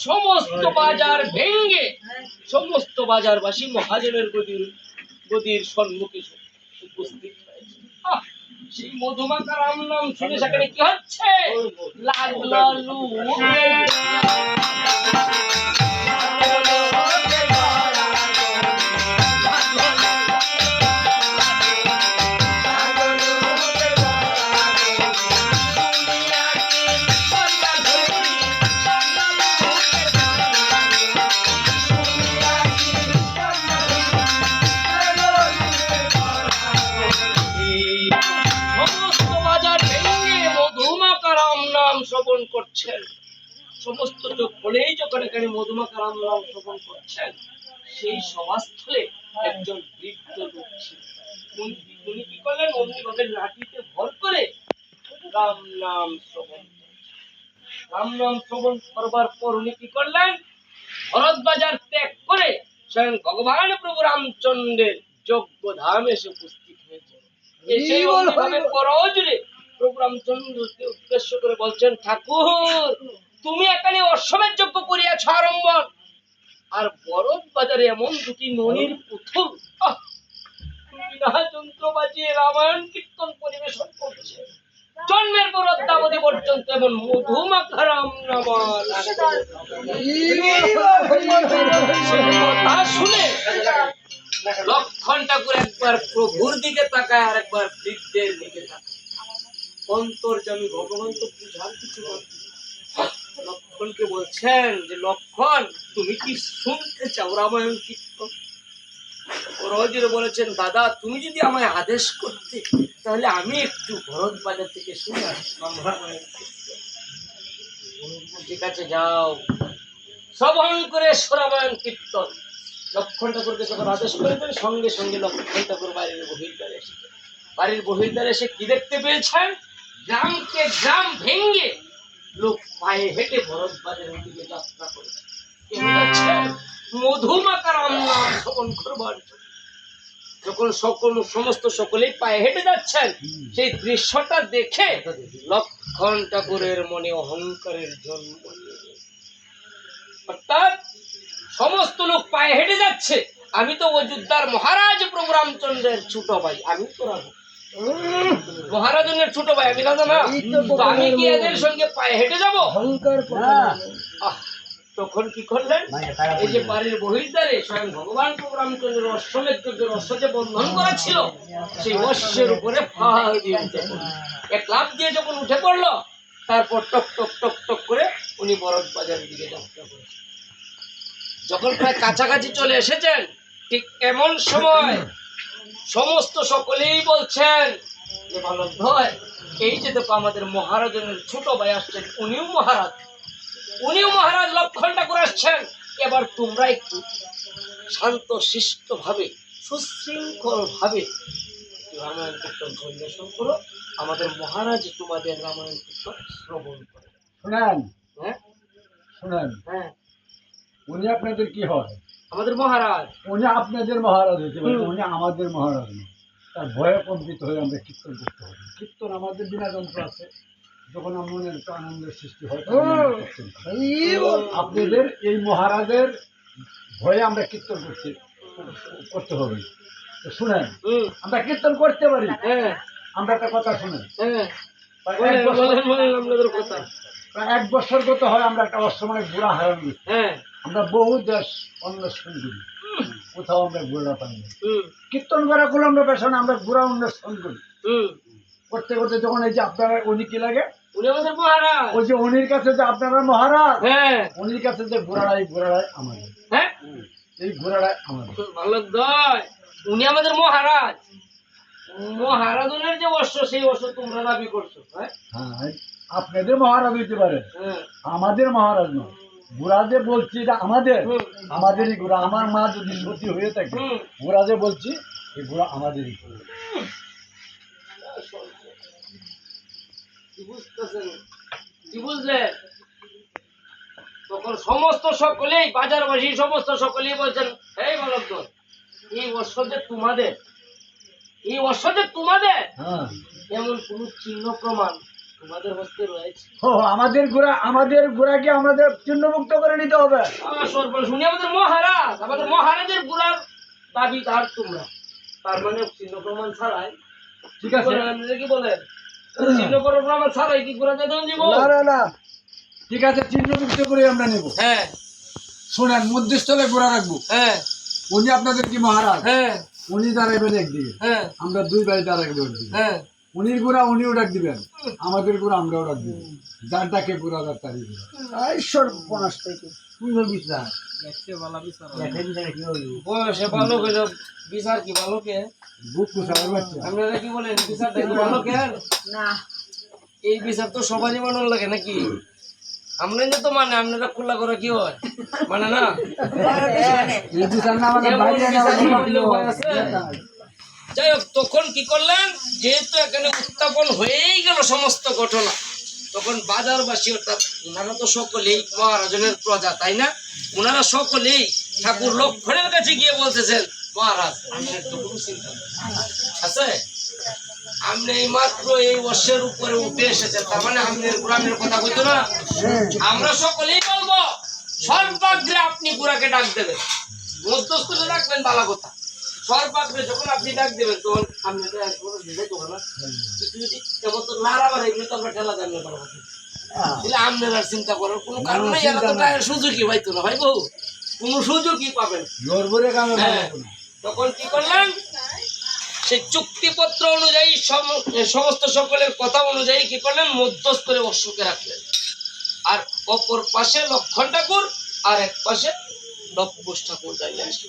সমস্ত বাজার ভেঙ্গে সমস্ত বাজারবাসী মহাজনের গদির গদির সম্মুখে উপস্থিত হয়েছে। সেই মধুমাকা রাম নাম শুনে সেখানে কি হচ্ছে? লাগল শ্রবণ করছেন। সমস্ত চোখ বলেই যখন এখানে মধুমাকা রাম নাম শ্রবণ করছেন সেই সভাস্থলে একজন বৃদ্ধ লোক ছিল উনি- কি করলেন? অমনি ভাবে লাঠিতে ভর করে রাম নাম শ্রবণ রাম নাম শ্রবণ করবার পর উনি কি করলেন? ভরত বাজার ত্যাগ করে স্বয়ং ভগবান প্রভু রামচন্দ্রের যোগ্য ধাম এসে উপস্থিত হয়েছে এসে অমনিভাবে করজরে প্রভু রামচন্দ্রকে উদ্দেশ্য করে বলছেন, ঠাকুর, তুমি এখানে করিয়াছ আর বরফ বাজারে এমন দুটি ননির জন্মের পর অদ্যাবধি পর্যন্ত এমন শুনে লক্ষণ ঠাকুর একবার প্রভুর দিকে তাকায় আর একবার বৃদ্ধের দিকে তাকায়। অন্তর্জামী ভগবান তো বুঝার কিছু লক্ষণকে বলছেন যে, লক্ষণ, তুমি কি শুনতে চাও রামায়ণ কীর্তন? রোজের বলেছেন, দাদা, তুমি যদি আমায় আদেশ করতে, তাহলে আমি একটু ভরত বাজার থেকে শুনে রামায়ণ। ঠিক আছে, যাও। শ্রবণ করে রামায়ণ কীর্তন। লক্ষণ ঠাকুরকে যখন আদেশ করে দেন, সঙ্গে সঙ্গে লক্ষণ ঠাকুর বাড়ির বহির্দ্বারে এসে বাড়ির বহির্দ্বারে এসে কি দেখতে পেয়েছেন? গ্রামকে গ্রাম ভেঙ্গে লোক পায়ে হেঁটে ভরত বাজারের দিকে যাত্রা যাচ্ছেন? মধুমাকার রাম নাম করবার। যখন সকল সমস্ত সকলেই পায়ে হেঁটে যাচ্ছেন, সেই দৃশ্যটা দেখে লক্ষণ ঠাকুরের মনে অহংকারের জন্ম অর্থাৎ সমস্ত লোক পায়ে হেঁটে যাচ্ছে আমি তো অযোধ্যার মহারাজ প্রভু রামচন্দ্রের ছোট ভাই, আমি তো রাজা। মহারাজনের ছোট ভাই আমি রাজা না। আমি কি এদের সঙ্গে পায়ে হেঁটে যাব? তখন কি করলেন? এই যে বাড়ির বহির্দ্বারে স্বয়ং ভগবান রামচন্দ্রের অশ্বমের অশ্ব যে বন্ধন করা ছিল সেই অশ্বের উপরে ফাল দিয়ে উঠে এক লাভ দিয়ে যখন উঠে পড়ল তারপর টক টক টক টক করে উনি বরফ বাজারের দিকে যাত্রা করেছেন যখন প্রায় কাছাকাছি চলে এসেছেন ঠিক এমন সময় সমস্ত সকলেই বলছেন যে ভালো ভয় এই যে দেখো আমাদের মহারাজনের ছোট ভাই আসছেন উনিও মহারাজ। উনিও মহারাজ লক্ষণ ঠাকুর আসছেন। এবার তোমরা একটু শান্ত শিষ্ট ভাবে সুশৃঙ্খল ভাবে রামায়ণ কীর্তন পরিবেশন করো। আমাদের মহারাজ তোমাদের রামায়ণ কীর্তন শ্রবণ করে। শুনেন। হ্যাঁ? শুনেন। হ্যাঁ। উনি আপনাদের কি হয়? আমাদের মহারাজ। উনি আপনাদের মহারাজ পারে উনি আমাদের মহারাজ না তার ভয়ে কম্পিত হয়ে আমরা কীর্তন করতে হবে। কীর্তন আমাদের বিনা যন্ত্র আছে। যখন আমার মনের একটু আনন্দের সৃষ্টি হয় আপনাদের এই মহারাজের ভয়ে আমরা কীর্তন করতে করতে হবে। শুনেন আমরা কীর্তন করতে পারি। হ্যাঁ। আমরা একটা কথা শুনেন। হ্যাঁ। আপনাদের কথা। এক বছর গত হয় আমরা একটা অসময় ঘোরা হারান। হ্যাঁ। আমরা বহু দেশ অন্বেষণ করি কোথাও আমরা ঘোরা পাই না কীর্তন করা গুলো আমরা পেছনে আমরা ঘোরা অন্বেষণ করি হুম। করতে করতে যখন এই যে আপনারা উনি কি লাগে? মহারাজ। ওই যে উনির কাছে যে আপনারা মহারাজ হ্যাঁ। উনির কাছে যে ঘোড়াড়াই ঘোড়াড়াই আমাদের। হ্যাঁ। এই ঘোড়াড়াই আমাদের। ভালো দয়। উনি আমাদের মহারাজ। মহারাজনের যে অশ্ব সেই অশ্ব তোমরা দাবি করছ হ্যাঁ? হ্যাঁ আপনাদের মহারাজ হইতে পারে। আমাদের মহারাজ নয়। ঘোড়া যে বলছি এটা আমাদের। আমাদেরই ঘোড়া আমার মা যদি সতী হয়ে থাকে। ঘোড়া যে বলছি এই ঘোড়া আমাদেরই বুঝলেন? তখন সমস্ত সকলেই বাজারবাসী সমস্ত সকলেই বলছেন এই দল, এই অশ্বদে তোমাদের। এই অশ্ব যে তোমাদের? হ্যাঁ। এমন কোন চিহ্ন প্রমাণ তোমাদের হস্তে রয়েছে। ও আমাদের গোড়া আমাদের গোড়াকে আমাদের চিহ্নমুক্ত করে নিতে হবে। সর্বনাশ শুনি আমাদের মহারাজ। আমাদের মহারাজের গুড়ার দাবি তার তোমরা। তার মানে চিহ্ন প্রমাণ ছাড়াই। ঠিক আছে। কি বলেন? চিহ্ন প্রমাণ ছাড়াই কি গুড়া দিয়ে দিব? না না না। ঠিক আছে চিহ্নমুক্ত করে আমরা নেব। হ্যাঁ। শোনেন মধ্যস্থলে গোড়া রাখব। হ্যাঁ। উনি আপনাদের কি মহারাজ? হ্যাঁ। উনি দাঁড়াবেন একদিকে। হ্যাঁ। আমরা দুই ভাই দাঁড়াবো একদিকে। হ্যাঁ। উনির গুড়া উনিও ডাক দিবেন আমাদের গুড়া আমরাও ডাক দিব। যার ডাকে গুড়া যার তারই ঈশ্বর পনাশ থেকে। সুন্দর বিচার। বয়সে ভালো হইল বিচার কি ভালো কে? বুক কুসাবের বাচ্চা। আপনারা কি বলেন বিচার কি ভালো কে? না। এই বিচার তো সবারই মানার লাগে নাকি? আমরা তো মানে আপনারা খোলা করে কি হয়? মানে না? এই বিচার না আমাদের বাইরে না করলে ভয় আছে? যাই হোক তখন কি করলেন? যেহেতু এখানে উত্থাপন হয়েই গেল সমস্ত ঘটনা, তখন বাজারবাসী অর্থাৎ ওনারা তো সকলেই মহারাজনের প্রজা, তাই না? ওনারা সকলেই ঠাকুর লক্ষণের কাছে গিয়ে বলতেছেন, মহারাজ আছে? আপনি এই মাত্র এই বর্ষের উপরে উঠে এসেছেন, তার মানে আপনার গ্রামের কথা কইতো না? আমরা সকলেই বলব, সর্বাগ্রে আপনি বুড়াকে ডাক দেবেন মধ্যস্থলে রাখবেন বালা কথা। সর্বাগ্রে যখন আপনি ডাক দেবেন তখন আপনি তো একবার দিলে তো না কিছু তো নাড়াবার এগুলো তো আমরা ঠেলা দেন না তাহলে আপনার আর চিন্তা করার কোনো কারণ নাই এরা তো সুযোগই পাইতো না ভাই বউ। কোনো সুযোগই পাবেন করে হ্যাঁ। তখন কি করলেন? সেই চুক্তিপত্র অনুযায়ী সম- সমস্ত সকলের কথা অনুযায়ী কি করলেন? মধ্যস্থলে অশ্বকে রাখলেন। আর অপর পাশে লক্ষণ ঠাকুর আর এক পাশে লক্ষবোষ ঠাকুর আছে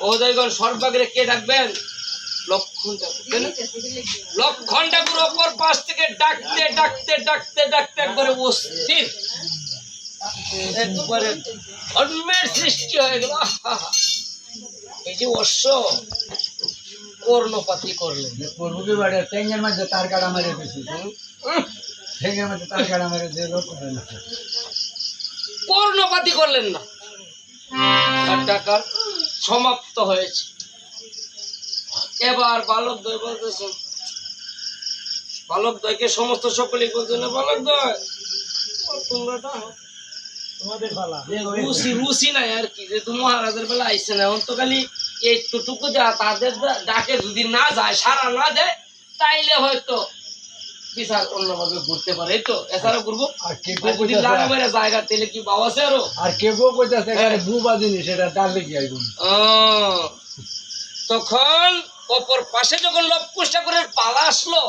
মহোদয়গণ সর্বাগ্রে কে ডাকবেন? লক্ষণ ঠাকুর লক্ষণ ঠাকুর অপর পাশ থেকে ডাকতে ডাকতে ডাকতে ডাকতে একবারে অস্থির। একবারে ধর্মের সৃষ্টি হয়ে গেল। এই যে অশ্ব কর্ণপাতি করলেন। পূর্বকে বাড়ি টেঙ্গের মধ্যে তার কাটা মেরে দিয়েছি হুম? টেঙ্গের মধ্যে তার কাটা মেরে দিয়ে লোক না। কর্ণপাতি করলেন না। টাকার সমাপ্ত হয়েছে। এবার বালক দয় বলতেছেন বালক দয়কে সমস্ত সকলেই বালক দয় তোমরা না রুচি রুচি নাই আর কি যে মহারাজের বেলা আইসে না এখন তো খালি এইটুকু যা তাদের ডাকে যদি না যায় সারা না দেয় তাইলে হয়তো বিচার অন্যভাবে ঘুরতে পারে এই তো এছাড়া ঘুরবো। আর কে মেরে জায়গা তেলে কি বাবা আছে আরও? আর কে কেউ কইতাছে? এখানে বুবা জিনিস সেটা ডালে কি আইব। তখন অপর পাশে যখন লব কুশ ঠাকুরের পালা আসলো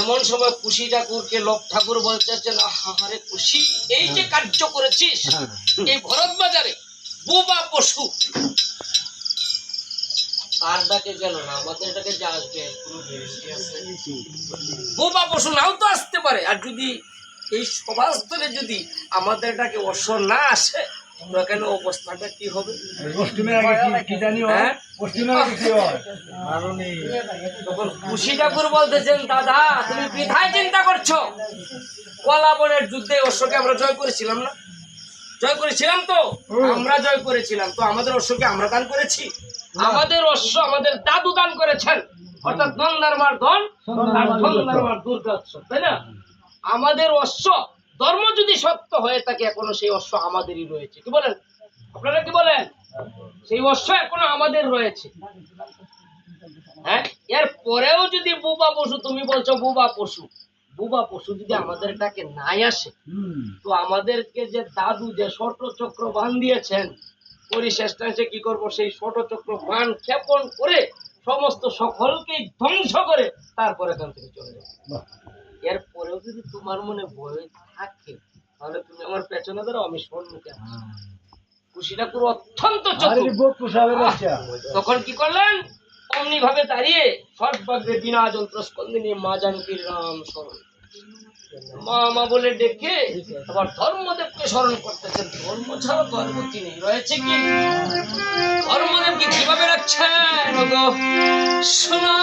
এমন সময় কুশি ঠাকুরকে লব ঠাকুর বলতেছেন আহারে কুশি এই যে কার্য করেছিস এই ভরত বাজারে বোবা পশু গেল না আমাদের guarantee আছে? বোবা পশু নাও তো আসতে পারে আর যদি এই সভাস্থলে যদি আমাদের ডাকে অশ্ব না আসে কেন অবস্থাটা কি হবে? জানি হ্যাঁ? হয়? তখন খুশি ঠাকুর বলতেছেন দাদা তুমি বৃথায় চিন্তা করছ? কলাবনের যুদ্ধে অশ্বকে আমরা জয় করেছিলাম না? জয় করেছিলাম তো? আমরা জয় করেছিলাম তো আমাদের অশ্বকে আমরা দান করেছি? আমাদের অশ্ব আমাদের দাদু দান করেছেন। অর্থাৎ নন্দারমার ধন আর ধন্দারমার দুর্গাৎস তাই না? আমাদের অশ্ব ধর্ম যদি সত্য হয়ে থাকে এখনও সেই অশ্ব আমাদেরই রয়েছে। কি বলেন? আপনারা কি বলেন? সেই অশ্ব এখনও আমাদের রয়েছে। হ্যাঁ? এর পরেও যদি বুবা পশু তুমি বলছো বুবা পশু বুবা পশু যদি আমাদের ডাকে নাই আসে তো আমাদেরকে যে দাদু যে ষট চক্র বান দিয়েছেন পরিশেষটা এসে কি করব সেই ষট চক্র বান ক্ষেপণ করে সমস্ত সকলকে ধ্বংস করে তারপরে এখান থেকে চলে যাবে বাহ। এর পরেও যদি তোমার মনে ভয় থাকে তাহলে তুমি আমার পেছনে ধরো আমি সম্মুখে আছি। খুশি ঠাকুর অত্যন্ত তখন কি করলেন? অমনি ভাবে দাঁড়িয়ে সর্বাগ্রে বিনা যন্ত্র স্কন্দিনী মা জানকীর নাম স্মরণ মা মা বলে ডেকে আবার ধর্মদেবকে স্মরণ করতেছেন। ধর্ম ছাড়া তো আর নেই। রয়েছে কি? ধর্মদেবকে কীভাবে রাখছেন? শোনা।